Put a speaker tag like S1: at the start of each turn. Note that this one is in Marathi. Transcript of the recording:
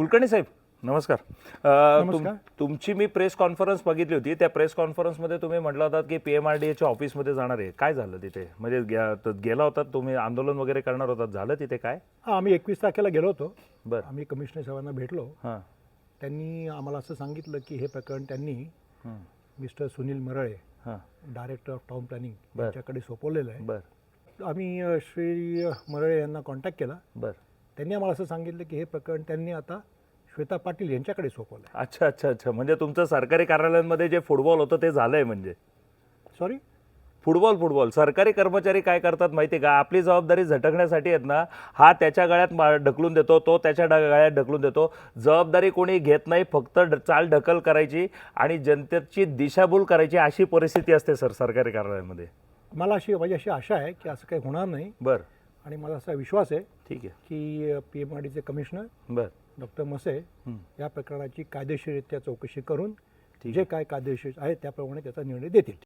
S1: कुलकर्णी साहेब नमस्कार. अ, तुम-. तुमची मी प्रेस कॉन्फरन्स बघितली होती. त्या प्रेस कॉन्फरन्समध्ये तुम्ही म्हटलं होतात की पी एम आर डी एच्या ऑफिसमध्ये जाणार आहे. काय झालं तिथे? म्हणजे गे- त- गेला होतात तुम्ही आंदोलन वगैरे करणार होतात. झालं तिथे काय?
S2: हा आम्ही एकवीस तारखेला गेलो होतो.
S1: बरं.
S2: आम्ही कमिशनर साहेबांना भेटलो.
S1: हां.
S2: त्यांनी आम्हाला असं सांगितलं की हे प्रकरण त्यांनी
S1: हं,
S2: मिस्टर सुनील मरळे
S1: हां.
S2: डायरेक्टर ऑफ टाउन प्लॅनिंग
S1: बर.
S2: यांच्याकडे सोपवलेलं आहे.
S1: बरं.
S2: आम्ही अ, श्री मरळे यांना कॉन्टॅक्ट केला.
S1: बरं.
S2: त्यांनी आम्हाला असं सांगितलं की हे प्रकरण त्यांनी आता श्वेता पाटील यांच्याकडे सोपवलं आहे
S1: अच्छा अच्छा अच्छा. म्हणजे तुमचं सरकारी कार्यालयांमध्ये जे फुटबॉल होतं ते झालंय म्हणजे?
S2: Sorry
S1: football football. सरकारी कर्मचारी काय करतात माहिती आहे का? आपली जबाबदारी झटकण्यासाठी आहेत ना हा त्याच्या गळ्यात मा- ढकलून देतो तो त्याच्या ड- गळ्यात ढकलून देतो. जबाबदारी कोणी घेत नाही फक्त ड- चाल ढकल करायची आणि जनतेची दिशाभूल करायची अशी परिस्थिती असते सर सरकारी कार्यालयामध्ये.
S2: मला अशी माझी अशी आशा आहे की असं काही होणार नाही.
S1: बर.
S2: आणि मला असा विश्वास आहे
S1: ठीक आहे.
S2: की पी एम आर डीचे कमिशनर
S1: बर.
S2: डॉक्टर मसे. या प्रकरणाची कायदेशीररित्या चौकशी करून जे काय कायदेशीर आहे त्याप्रमाणे त्याचा निर्णय देतील.